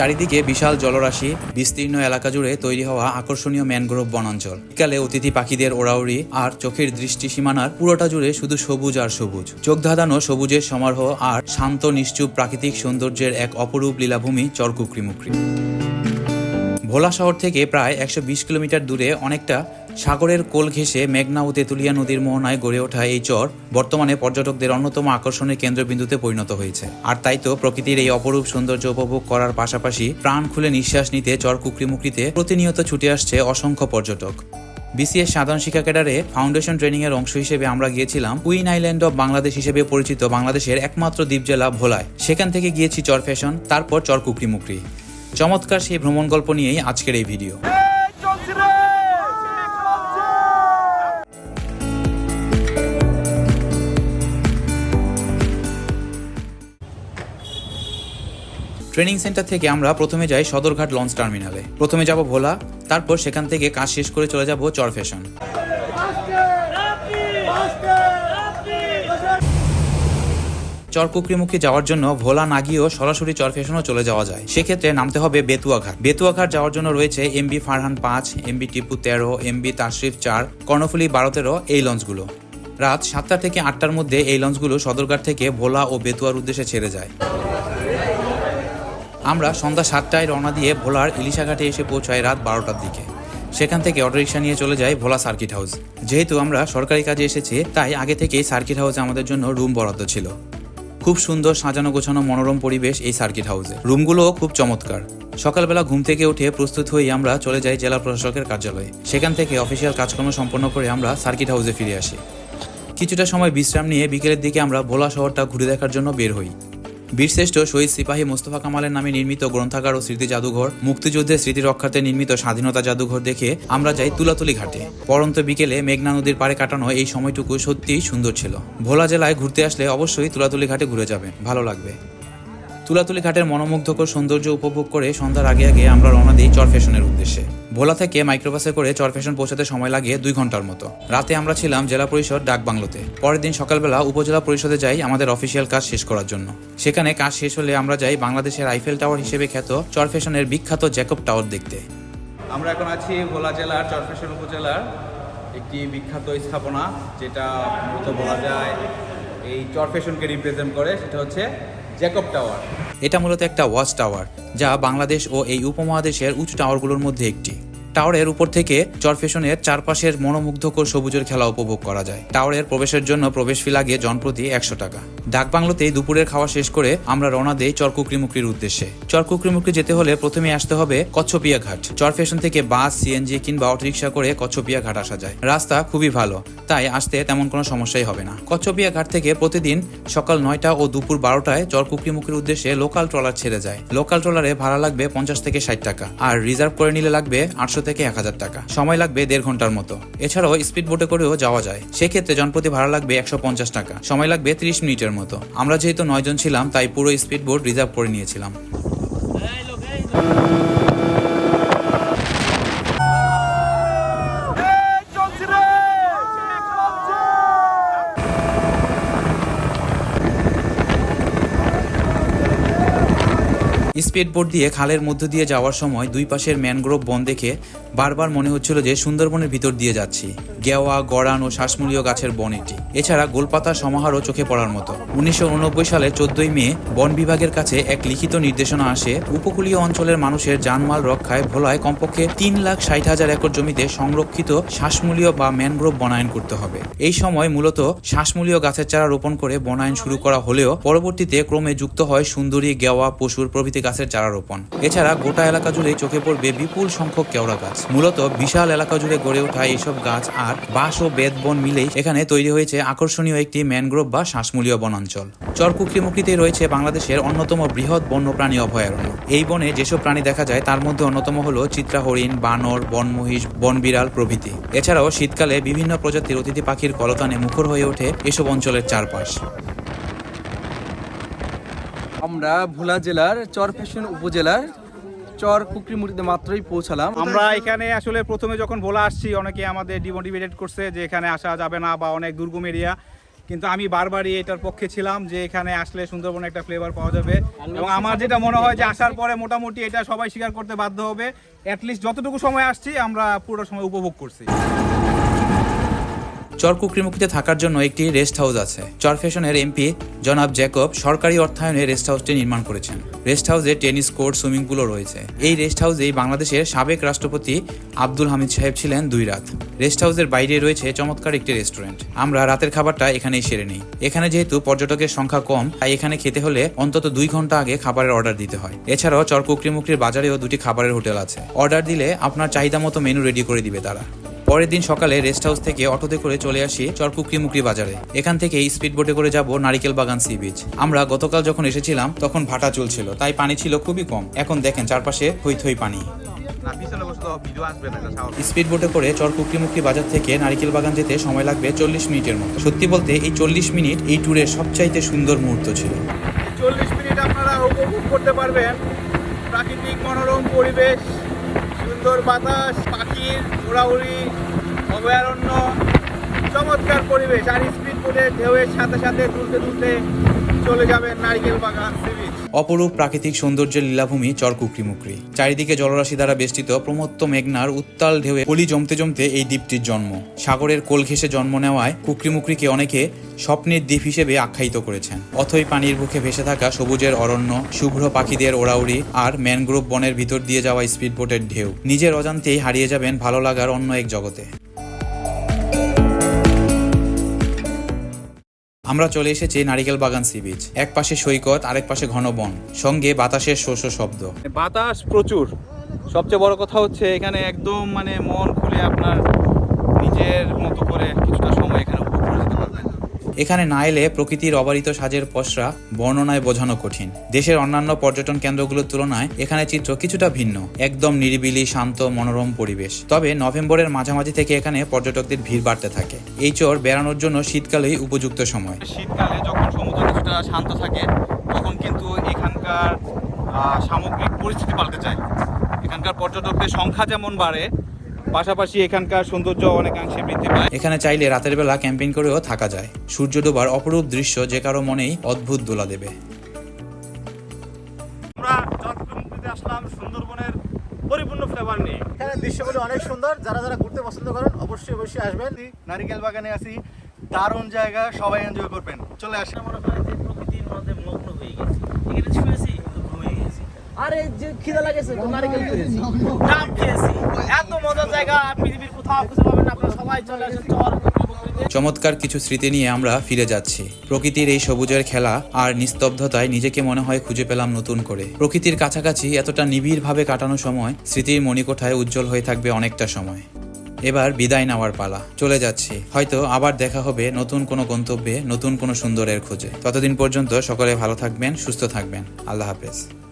চারিদিকে বিশাল জলরাশি, বিস্তীর্ণ এলাকা জুড়ে তৈরি হওয়া আকর্ষণীয় ম্যানগ্রোভ বনাঞ্চল। বিকালে অতিথি পাখিদের ওড়াউড়ি আর চোখের দৃষ্টি সীমানার পুরোটা জুড়ে শুধু সবুজ আর সবুজ। চোখ ধাঁধানো সবুজের সমারোহ আর শান্ত, নিশ্চুপ প্রাকৃতিক সৌন্দর্যের এক অপরূপ লীলাভূমি চরকুকরি মুকরি ভোলা শহর থেকে প্রায় একশো বিশ কিলোমিটার দূরে অনেকটা সাগরের কোল ঘেঁষে মেঘনা ও তেঁতুলিয়া নদীর মোহনায় গড়ে ওঠা এই চর বর্তমানে পর্যটকদের অন্যতম আকর্ষণের কেন্দ্রবিন্দুতে পরিণত হয়েছে। আর তাই তো প্রকৃতির এই অপরূপ সৌন্দর্য উপভোগ করার পাশাপাশি প্রাণ খুলে নিঃশ্বাস নিতে চর কুকরিমুকরিতে প্রতিনিয়ত ছুটে আসছে অসংখ্য পর্যটক। বিসিএস সাধারণ শিক্ষা ক্যাডারে ফাউন্ডেশন ট্রেনিং এর অংশ হিসেবে আমরা গিয়েছিলাম কুইন আইল্যান্ড অফ বাংলাদেশ হিসেবে পরিচিত বাংলাদেশের একমাত্র দ্বীপ জেলা ভোলায়। সেখান থেকে গিয়েছি চর ফ্যাশন, তারপর চর কুকরিমুকরি চমৎকার সেই ভ্রমণ গল্প নিয়েই আজকের এই ভিডিও। ট্রেনিং সেন্টার থেকে আমরা প্রথমে যাই সদরঘাট লঞ্চ টার্মিনালে। প্রথমে যাব ভোলা, তারপর সেখান থেকে কাজ শেষ করে চলে যাব চর ফ্যাশন। চর কুকরিমুখী যাওয়ার জন্য ভোলা না গিয়েও সরাসরি চর ফ্যাশনও চলে যাওয়া যায়। সেক্ষেত্রে নামতে হবে বেতুয়াঘাট। বেতুয়াঘাট যাওয়ার জন্য রয়েছে এমবি ফারহান পাঁচ, এমবি টিপু তেরো, এমবি তাশরিফ চার, কর্ণফুলি বারো তেরো এই লঞ্চগুলো। রাত সাতটা থেকে আটটার মধ্যে এই লঞ্চগুলো সদরঘাট থেকে ভোলা ও বেতুয়ার উদ্দেশ্যে ছেড়ে যায়। আমরা সন্ধ্যা সাতটায় রওনা দিয়ে ভোলার ইলিশাঘাটে এসে পৌঁছাই রাত বারোটার দিকে। সেখান থেকে অটোরিকশা নিয়ে চলে যাই ভোলা সার্কিট হাউস। যেহেতু আমরা সরকারি কাজে এসেছি, তাই আগে থেকেই সার্কিট হাউসে আমাদের জন্য রুম বরাদ্দ ছিল। খুব সুন্দর সাজানো গোছানো মনোরম পরিবেশ এই সার্কিট হাউসে। রুমগুলোও খুব চমৎকার। সকালবেলা ঘুম থেকে উঠে প্রস্তুত হয়ে আমরা চলে যাই জেলা প্রশাসকের কার্যালয়ে। সেখান থেকে অফিসিয়াল কাজকর্ম সম্পন্ন করে আমরা সার্কিট হাউসে ফিরে আসি। কিছুটা সময় বিশ্রাম নিয়ে বিকেলের দিকে আমরা ভোলা শহরটা ঘুরে দেখার জন্য বের হই। বীরশ্রেষ্ঠ শহীদ সিপাহী মোস্তফা কামালের নামে নির্মিত গ্রন্থাগার ও স্মৃতি জাদুঘর মুক্তিযুদ্ধের স্মৃতি রক্ষার্থে নির্মিত স্বাধীনতা জাদুঘর দেখে আমরা যাই তুলাতুলি ঘাটে। পরন্ত বিকেলে মেঘনা নদীর পাড়ে কাটানো এই সময়টুকু সত্যিই সুন্দর ছিল। ভোলা জেলায় ঘুরতে আসলে অবশ্যই তুলাতুলি ঘাটে ঘুরে যাবেন ভালো লাগবে। তুলাতুলি ঘাটের মনোমুগ্ধকর সৌন্দর্য উপভোগ করে সন্ধ্যার আগে আগে আমরা রওনা দিই চর ফ্যাশনের উদ্দেশ্যে। ভোলা থেকে মাইক্রোবাসে করে চর ফ্যাশন পৌঁছাতে সময় লাগে দুই ঘণ্টার মতো। রাতে আমরা ছিলাম জেলা পরিষদ ডাক বাংলোতে পরের দিন সকালবেলা উপজেলা পরিষদে যাই আমাদের অফিসিয়াল কাজ শেষ করার জন্য। সেখানে কাজ শেষ হলে আমরা যাই বাংলাদেশের আইফেল টাওয়ার হিসেবে খ্যাত চর ফ্যাশনের বিখ্যাত জ্যাকব টাওয়ার দেখতে। আমরা এখন আছি ভোলা জেলার চরফেশন উপজেলার একটি বিখ্যাত স্থাপনা, যেটা মূলত বলা যায় এই চরফেশনকে রিপ্রেজেন্ট করে, সেটা হচ্ছে জ্যাকব টাওয়ার। এটা মূলত একটা ওয়াচ টাওয়ার যা বাংলাদেশ ও এই উপমহাদেশের উঁচু টাওয়ারগুলোর মধ্যে একটি। টাওয়ারের উপর থেকে চরফেশনের চারপাশের মনোমুগ্ধকর সবুজের খেলা উপভোগ করা যায়। টাওয়ারের প্রবেশের জন্য প্রবেশ ফি লাগে জনপ্রতি একশো টাকা। ডাকবাংলোতেই দুপুরের খাওয়া শেষ করে আমরা রওনা দেই চরকুকরিমুকরির উদ্দেশ্যে। চরকুকরিমুকরি যেতে হলে প্রথমে আসতে হবে কচ্ছপিয়া ঘাট। চরফেশন থেকে বাস, সিএনজি কিংবা অটোরিকশা করে কচ্ছপিয়া ঘাট আসা যায়। রাস্তা খুবই ভালো, তাই আসতে তেমন কোনো সমস্যাই হবে না। কচ্ছপিয়া ঘাট থেকে প্রতিদিন সকাল নয়টা ও দুপুর বারোটায় চরকুকরিমুখীর উদ্দেশ্যে লোকাল ট্রলার ছেড়ে যায়। লোকাল ট্রলারে ভাড়া লাগবে পঞ্চাশ থেকে ষাট টাকা। আর রিজার্ভ করে নিলে লাগবে আটশো থেকে এক হাজার টাকা। সময় লাগবে দেড় ঘণ্টার মতো। এছাড়াও স্পিড বোটে করেও যাওয়া যায়। সেক্ষেত্রে জনপ্রতি ভাড়া লাগবে একশো পঞ্চাশ টাকা। সময় লাগবে ত্রিশ মিনিটের মতো। আমরা যেহেতু নয়জন ছিলাম, তাই পুরো স্পিড বোট রিজার্ভ করে নিয়েছিলাম। স্পিড বোর্ড দিয়ে খালের মধ্য দিয়ে যাওয়ার সময় দুই পাশের ম্যানগ্রোভ বন দেখে বারবার মনে হচ্ছিল যে সুন্দরবনের ভিতর দিয়ে যাচ্ছি। গেওয়া, গড়ান ও শ্বাসমূলীয় গাছের বন এটি। এছাড়া গোলপাতা সমাহারও চোখে পড়ার মতো। উনিশশো সালে চোদ্দই মে বন বিভাগের কাছে এক লিখিত নির্দেশনা আসে, উপকূলীয় অঞ্চলের মানুষের জানমাল রক্ষায় ভোলায় কমপক্ষে তিন লাখ ষাট হাজার একর জমিতে সংরক্ষিত শ্বাসমূলীয় বা ম্যানগ্রোভ বনায়ন করতে হবে। এই সময় মূলত শ্বাসমূলীয় গাছের চারা রোপণ করে বনায়ন শুরু করা হলেও পরবর্তীতে ক্রমে যুক্ত হয় সুন্দরী, গেওয়া, পশুর প্রভৃতি গাছের চারা রোপণ। এছাড়া গোটা এলাকা জুড়ে চোখে পড়বে বিপুল সংখ্যক কেওড়া গাছ। মূলত বিশাল এলাকা জুড়ে গড়ে ওঠা এইসব গাছ আর বাঁশ ও বেদ বন মিলেই এখানে তৈরি হয়েছে আকর্ষণীয় একটি ম্যানগ্রোভ বা শ্বাসমূলীয় বনাঞ্চল। চরকুকরিমুকরিতে রয়েছে বাংলাদেশের অন্যতম বৃহৎ বন্যপ্রাণী অভয়ারণ্য। এই বনে যেসব প্রাণী দেখা যায়, তার মধ্যে অন্যতম হল চিত্রা হরিণ বানর, বনমহিষ, বনবিড়াল প্রভৃতি। এছাড়াও শীতকালে বিভিন্ন প্রজাতির অতিথি পাখির কলতানে মুখর হয়ে ওঠে এসব অঞ্চলের চারপাশ। আমরা ভোলা জেলার চরফেশন উপজেলার চর কুকরি মুড়িতে মাত্রই পৌঁছালাম। আমরা এখানে আসলে প্রথমে যখন ভোলা আসছি, অনেকে আমাদের ডিমোটিভেটেড করছে যে এখানে আসা যাবে না বা অনেক দুর্গম এরিয়া কিন্তু আমি বারবারই এটার পক্ষে ছিলাম যে এখানে আসলে সুন্দরবনে একটা ফ্লেভার পাওয়া যাবে। এবং আমার যেটা মনে হয় যে আসার পরে মোটামুটি এটা সবাই স্বীকার করতে বাধ্য হবে। অ্যাটলিস্ট যতটুকু সময় আসছি, আমরা পুরো সময় উপভোগ করছি। চর থাকার জন্য একটি রেস্ট হাউস আছে। চর ফ্যাশনের এমপি জনাব জ্যাকব সরকারি অর্থায়নে রেস্ট হাউসটি নির্মাণ করেছেন। রেস্ট হাউসে টেনিস কোর্ট সুইমিং পুলও রয়েছে। এই রেস্ট হাউসেই বাংলাদেশের সাবেক রাষ্ট্রপতি আব্দুল হামিদ সাহেব ছিলেন দুই রাত। রেস্ট হাউসের বাইরে রয়েছে চমৎকার একটি রেস্টুরেন্ট। আমরা রাতের খাবারটা এখানেই সেরে নিই। এখানে যেহেতু পর্যটকের সংখ্যা কম, তাই এখানে খেতে হলে অন্তত দুই ঘণ্টা আগে খাবারের অর্ডার দিতে হয়। এছাড়াও চর কুকরিমুখরির বাজারেও দুটি খাবারের হোটেল আছে। অর্ডার দিলে আপনার চাহিদা মতো মেনু রেডি করে দিবে তারা। পরের দিন সকালে রেস্ট হাউস থেকে অটোতে করে চলে আসি চরকুকরিমুকরি বাজারে। এখান থেকে স্পিড বোটে করে যাব নারিকেল বাগান সি বিচ। আমরা গতকাল যখন এসেছিলাম, তখন ভাটা চলছিল, তাই পানি ছিল খুবই কম। এখন দেখেন চারপাশে থই থই পানি। স্পিড বোটে করে চরকুকরিমুকরি বাজার থেকে নারিকেল বাগান যেতে সময় লাগবে চল্লিশ মিনিটের মতো। সত্যি বলতে, এই চল্লিশ মিনিট এই ট্যুরের সবচাইতে সুন্দর মুহূর্ত ছিল। চল্লিশ মিনিট আপনারা উপভোগ করতে পারবেন। প্রাকৃতিক মনোরম পরিবেশ। সুন্দর বাতাস, পাখির উড়াউড়ি, অভয়ারণ্য, চমৎকার পরিবেশ। আর স্পিড বোটে ঢেউয়ের সাথে সাথে দুলতে দুলতে অপরূপ প্রাকৃতিক সৌন্দর্যের লীলাভূমি চরকুকরিমুকরি চারিদিকে জলরাশি দ্বারা বেষ্টিত প্রমত্ত মেঘনার উত্তাল ঢেউয়ে পলি জমতে জমতে এই দ্বীপটির জন্ম। সাগরের কোল ঘেঁষে জন্ম নেওয়ায় কুকরিমুকরিকে অনেকে স্বপ্নের দ্বীপ হিসেবে আখ্যায়িত করেছেন। অথই পানির বুকে ভেসে থাকা সবুজের অরণ্য, শুভ্র পাখিদের ওড়াউড়ি আর ম্যানগ্রোভ বনের ভিতর দিয়ে যাওয়া স্পিডবোটের ঢেউ। নিজের অজান্তেই হারিয়ে যাবেন ভালো লাগার অন্য এক জগতে। আমরা চলে এসেছি নারিকেল বাগান সি বিচ। এক পাশে সৈকত, আরেক পাশে ঘন বন। সঙ্গে বাতাসের শোষ শব্দ। বাতাস প্রচুর। সবচেয়ে বড় কথা হচ্ছে এখানে একদম মানে মন খুলে আপনার নিজের মতো করে কিছুটা সময় এখানে উপভোগ করে যেতে পারবেন এখানে না এলে প্রকৃতির অবারিত সাজের পসরা বর্ণনায় বোঝানো কঠিন। দেশের অন্যান্য পর্যটন কেন্দ্রগুলোর তুলনায় এখানে চিত্র কিছুটা ভিন্ন, একদম নিরিবিলি, শান্ত, মনোরম পরিবেশ। তবে নভেম্বরের মাঝামাঝি থেকে এখানে পর্যটকদের ভিড় বাড়তে থাকে। এই চর বেড়ানোর জন্য শীতকালেই উপযুক্ত সময়। শীতকালে যখন সমুদ্র কিছুটা শান্ত থাকে, তখন কিন্তু এখানকার সামগ্রিক পরিস্থিতি পাল্টে যায়। এখানকার পর্যটকদের সংখ্যা যেমন বাড়ে পাশাপাশি এখানকার সৌন্দর্য অনেকাংশে বৃদ্ধি পায়। এখানে চাইলে রাতের বেলা ক্যাম্পিং করেও থাকা যায়। সূর্য ডোবার অপরূপ দৃশ্য যে কারও মনেই অদ্ভুত দোলা দেবে। আমরা চট্টগ্রামে আসলাম সুন্দরবনের পরিপূর্ণ ফ্লেভার নিয়ে। এখানে দৃশ্যগুলো অনেক সুন্দর। যারা যারা ঘুরতে পছন্দ করেন অবশ্যই অবশ্যই আসবেন। নারিকেল বাগানে আছি। দারুণ জায়গা সবাই এনজয় করবেন। চলে আসেন মনে করেন যে প্রকৃতির মধ্যে মগ্ন হয়ে গেছি। এখানে শুয়েছি ঘুমিয়ে গেছি। আরে যে খিদা লাগেছে তো নারকেল খেয়েছি। ডাব খেয়েছি। চমৎকার কিছু স্মৃতি নিয়ে আমরা ফিরে যাচ্ছি। প্রকৃতির এই সবুজের খেলা আর নিস্তব্ধতায় নিজেকে মনে হয় খুঁজে পেলাম নতুন করে। প্রকৃতির কাছাকাছি এতটা নিবিড়ভাবে কাটানো সময় স্মৃতির মণিকোঠায় উজ্জ্বল হয়ে থাকবে অনেকটা সময়। এবার বিদায় নেওয়ার পালা। চলে যাচ্ছি। হয়তো আবার দেখা হবে নতুন কোনো গন্তব্যে, নতুন কোনো সুন্দরের খোঁজে। ততদিন পর্যন্ত সকলে ভালো থাকবেন, সুস্থ থাকবেন। আল্লাহ হাফেজ।